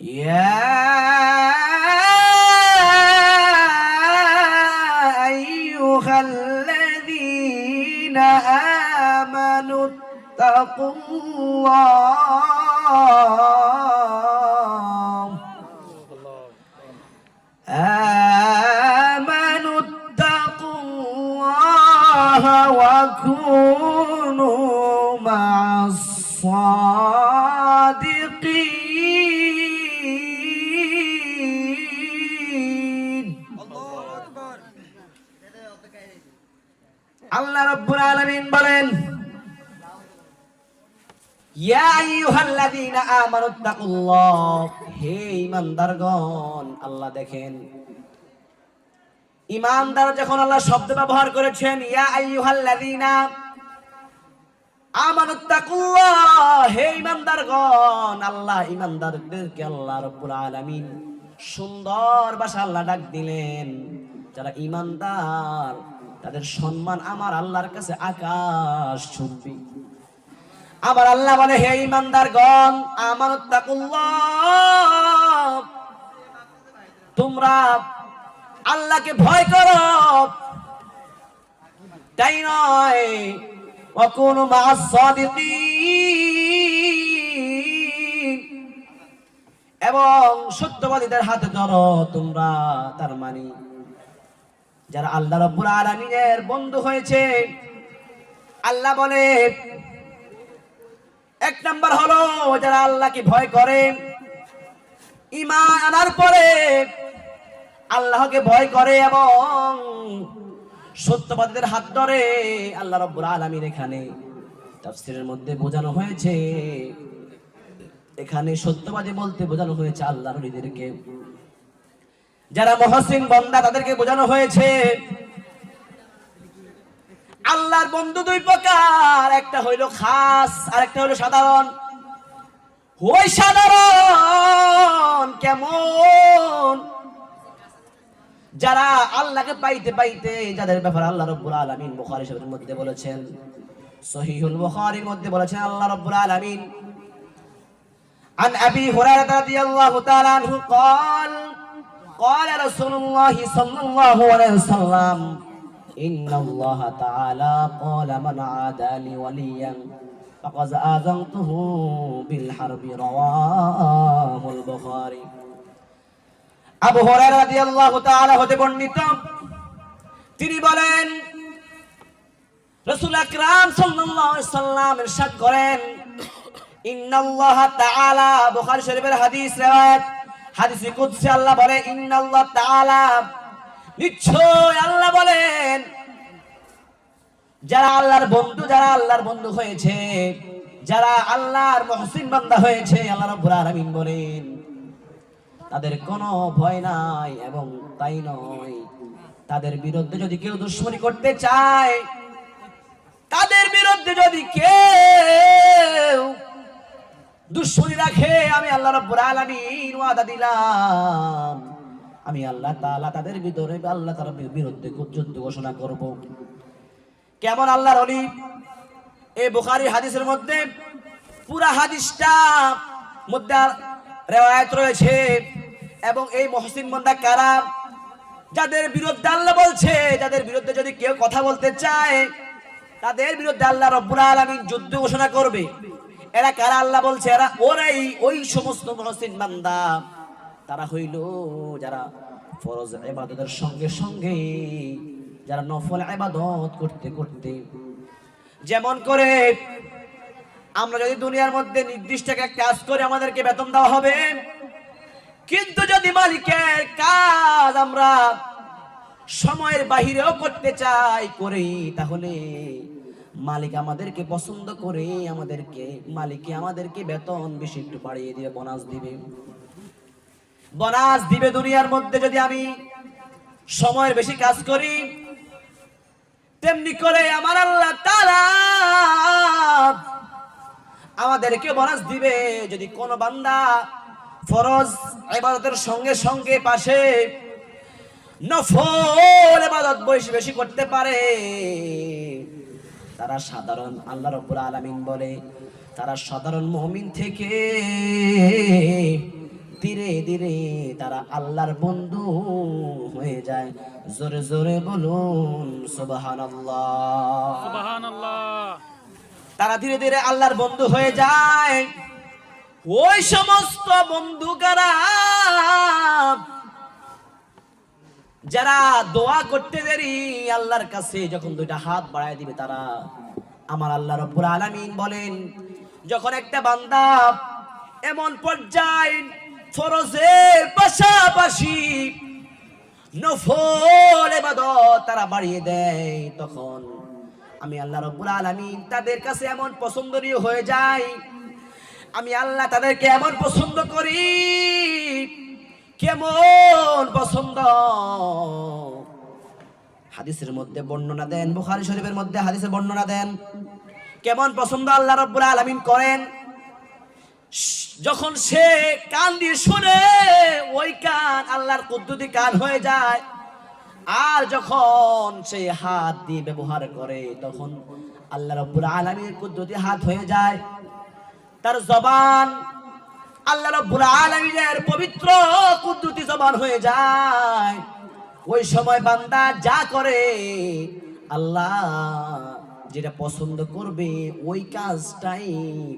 يا أيها الذين آمنوا اتقوا الله আল্লাহ রাব্বুল আলামিন বলেন হে ঈমানদারগণ, আল্লাহ দেখেন যখন আল্লাহ শব্দ ব্যবহার করেছেন হে আল্লাহ আল্লাহ সুন্দর ভাষা আল্লাহ ডাক দিলেন। যারা ঈমানদার তাদের সম্মান আমার আল্লাহর কাছে আকাশ ছুটবে আমার আল্লাহ বলে, হে ইমানদার গণ আমার তোমরা আল্লাহকে ভয় করো। তাই নয় কোন এবং সত্যবাদীদের হাতে ধরো তোমরা, তার মানে যারা আল্লাহ রব্বুল আলামিনের বন্ধু হয়েছে, আল্লাহ বলে, এক নাম্বার হলো যারা আল্লাহকে ভয় করে ইমান আনার পরে আল্লাহকে ভয় করে এবং সত্যবাদীদের হাত ধরে আল্লাহ রব্বুল আলামিন এখানে তাফসীরের মধ্যে বোঝানো হয়েছে। এখানে সত্যবাদী বলতে বোঝানো হয়েছে আল্লাহ নবীদেরকে যারা মহসিন বন্দা তাদেরকে বোঝানো হয়েছে আল্লাহর বন্ধু দুই প্রকার একটা হইল খাস আর একটা হইল সাধারণ ওই সাধারণ কেমন যারা আল্লাহকে পাইতে পাইতে যাদের ব্যাপারে আল্লাহ রব্বুল আলামিন বুখারী শরীফের মধ্যে বলেছেন সহিহুল বুখারীর মধ্যে বলেছেন আল্লাহ রব্বুল আলামিন عن أبي هريرة رضي الله تعالى عنه قال قال رسول الله صلى الله عليه وسلم إن الله تعالى قال من عادى لي وليا فقد آذنته بالحرب رواه البخاري আবু হুরায়রা রাদিয়াল্লাহু তাআলা হতে বর্ণিত তিনি বলেন রাসূল আকরাম সাল্লাল্লাহু আলাইহি সাল্লাম ইরশাদ করেন ইন্নাল্লাহ তাআলা বুখারী শরীফের হাদিস riwayat হাদিসে কুদসি, আল্লাহ বলে, ইন্নাল্লাহ তাআলা। নিশ্চয় আল্লাহ বলেন, যারা আল্লাহর বন্ধু, যারা আল্লাহর বন্ধু হয়েছে, যারা আল্লাহর মহসিন বান্দা হয়েছে, আল্লাহ রাব্বুল আলামিন বলেন। তাদের কোনো ভয় নাই এবং তাই নয়, তাদের বিরুদ্ধে যদি কেউ দুশ্মনী করতে চায়, তাদের বিরুদ্ধে যদি কেউ দুশ্মনী রাখে আমি আল্লাহ রাব্বুল আলামিন ওয়াদা দিলাম। আমি আল্লাহ তাআলা তাদের ভিতরে আল্লাহ তাআলার বিরুদ্ধে যুদ্ধ ঘোষণা করব। কেমন আল্লাহর অলি এই বুখারী হাদিসের মধ্যে পুরা হাদিসটা মধ্যে রেওয়ায়ত রয়েছে এবং এই মহসিন বন্দা কারা? যাদের বিরুদ্ধে আল্লাহ বলছে, যাদের বিরুদ্ধে যদি কেউ কথা বলতে চায়, তাদের বিরুদ্ধে আল্লাহ রব্বুল আলামিন যুদ্ধ ঘোষণা করবে। এরা কারা আল্লাহ বলছে? এরা ওরাই ওই সমস্ত মহসিন বান্দা। তারা হইল যারা ফরজ ইবাদতের সঙ্গে সঙ্গে, যারা নফল ইবাদত করতে করতে। যেমন করে আমরা যদি দুনিয়ার মধ্যে নির্দিষ্ট একটা কাজ করে আমাদেরকে বেতন দেওয়া হবে, কিন্তু যদি মালিকের কাজ আমরা সময়ের বাহিরেও করতে চাই করি তাহলে মালিক আমাদেরকে পছন্দ করে, আমাদেরকে মালিকে আমাদেরকে বেতন বেশি একটু বাড়িয়ে দিবে, বোনাস দিবে। বোনাস দিবে দুনিয়ার মধ্যে যদি আমি সময়ের বেশি কাজ করি, তেমনি করে আমার আল্লাহ তাআলা আমাদেরকে বোনাস দিবে যদি কোন বান্দা ফরজ ইবাদতের সঙ্গে সঙ্গে পাশে নফল ইবাদত বেশি বেশি করতে পারে তারা সাধারণ আল্লাহ রাব্বুল আলামিন বলে তারা সাধারণ মমিন থেকে ধীরে ধীরে তারা আল্লাহর বন্ধু হয়ে যায়। জোরে জোরে বলুন সুবহানাল্লাহ। সুবহানাল্লাহ। তারা ধীরে ধীরে আল্লাহর বন্ধু হয়ে যায়। ওই সমস্ত বন্ধু কারা যারা দোয়া করতে দেরি, আল্লাহর কাছে যখন দুইটা হাত বাড়ায় দিবে তারা আমার আল্লাহ রব্বুল আলামিন বলেন, যখন একটা বান্দা এমন পর্যায় ফরজের পাশাপাশি নফল এবাদত তারা বাড়িয়ে দেয়, তখন আমি আল্লাহ রব্বুল আলামিন তাদের কাছে এমন পছন্দনীয় হয়ে যায় আমি আল্লাহ তাদেরকে এমন পছন্দ করি কেমন পছন্দ? হাদিসের মধ্যে বর্ণনা দেন, বুখারী শরীফের মধ্যে হাদিসের বর্ণনা দেন। কেমন পছন্দ আল্লাহ রব্বুল আলামিন করেন? যখন সে কান দিয়ে শুনে, ওই কান আল্লাহর কুদ্দুতি কান হয়ে যায়। আর যখন সে হাত দিয়ে ব্যবহার করে, তখন আল্লাহ রব্বুল আলামিনের কুদ্দুতি হাত হয়ে যায়। তার জবান আল্লাহ রব্বুল আলামিনের পবিত্র কুদ্দুতি জবান হয়ে যায়। ওই সময় বান্দা যা করে, আল্লাহ যেটা পছন্দ করবে, ওই কাজটাই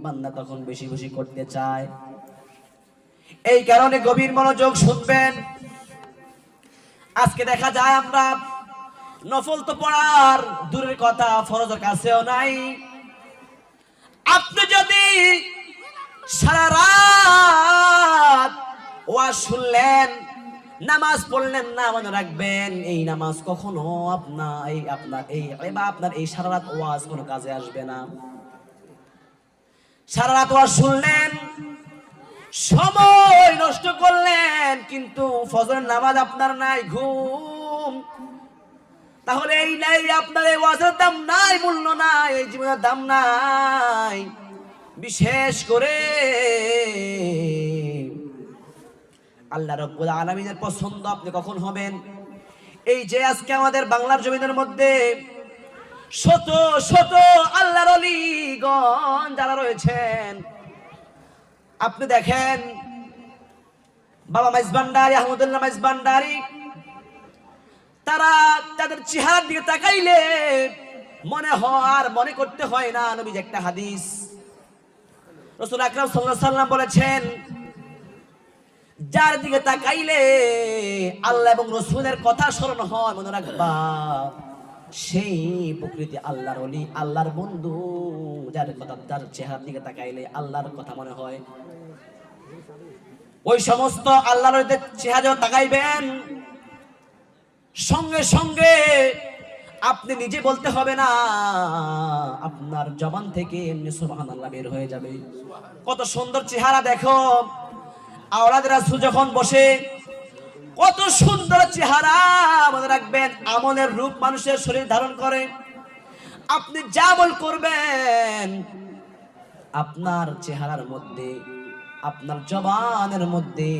বান্দা তখন বেশি বেশি করতে চায়। এই কারণে গভীর মনোযোগ শুনবেন। আজকে দেখা যায় আমরা নফল তো পড়ার দূরের কথা, ফরজের কাছেও নাই। আপনি যদি সারা রাত ওয়াজ শুনলেন, নামাজ পড়লেন, না মনে রাখবেন, এই নামাজ কখনো আপনার এই আপনার এই বা আপনার এই সারা রাত ওয়াজ কোনো কাজে আসবে না। সারা রাত ওয়াজ শুনলেন, সময় নষ্ট করলেন, কিন্তু ফজরের নামাজ আপনার নাই, ঘুম। তাহলে এই নাই, আপনার এই ওয়াজের দাম নাই, মূল্য নাই, এই জীবনের দাম নাই। বিশেষ করে আল্লাহ রব্বুল আলমিনের পছন্দ আপনি কখন হবেন? এই যে আজকে আমাদের বাংলার জমিনের মধ্যে শত শত আল্লাহর অলিগণ যারা রয়েছেন, আপনি দেখেন বাবা মাইজ ভান্ডারি, আহমদুল্লাহ মাইজ ভান্ডারি, তারা তাদের চেহারার দিকে তাকাইলে মনে হয় আর মনে করতে হয় না নবী একটা হাদিস। রসুল আকরাম সাল্লাম বলেছেন, যার দিকে তাকাইলে আল্লাহ এবং রসুলের কথা স্মরণ হয়, মনে রাখবা, সেই প্রকৃতি আল্লাহর অলি আল্লাহর বন্ধু, যার কথা, যার চেহারার দিকে তাকাইলে আল্লাহর কথা মনে হয়। ওই সমস্ত আল্লাহর চেহারা তাকাইবেন, সঙ্গে সঙ্গে আপনি নিজে বলতে হবে না। আপনার জবান থেকে এমনি সুবহানাল্লাহ বের হয়ে যাবে। কত সুন্দর চেহারা দেখো। আওলাদ রাসূল যখন বসে, কত সুন্দর চেহারা মনে রাখবেন, আমলের রূপ মানুষের শরীর ধারণ করে। আপনি যা আমল করবেন, আপনার চেহারার মধ্যে, আপনার জবানের মধ্যে,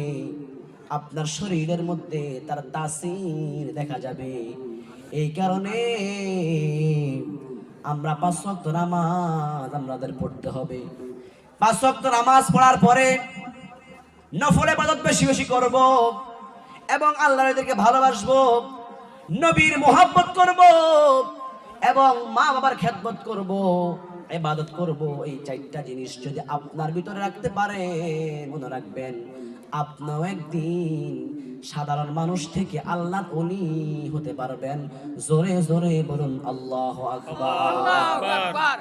আপনার শরীরের মধ্যে তার তাসির দেখা যাবে। এই কারণে আমরা পাঁচ ওয়াক্ত নামাজ আমাদের পড়তে হবে। পাঁচ ওয়াক্ত নামাজ পড়ার পরে নফল ইবাদত বেশি বেশি করব এবং আল্লাহ এদেরকে ভালোবাসবো, নবীর মোহাব্বত করব এবং মা বাবার খেদমত করব এবাদত করব। এই চারটা জিনিস যদি আপনার ভিতরে রাখতে পারে মনে রাখবেন আপনিও একদিন সাধারণ মানুষ থেকে আল্লাহ উনি হতে পারবেন। জোরে জোরে বলুন আল্লাহ আকবর।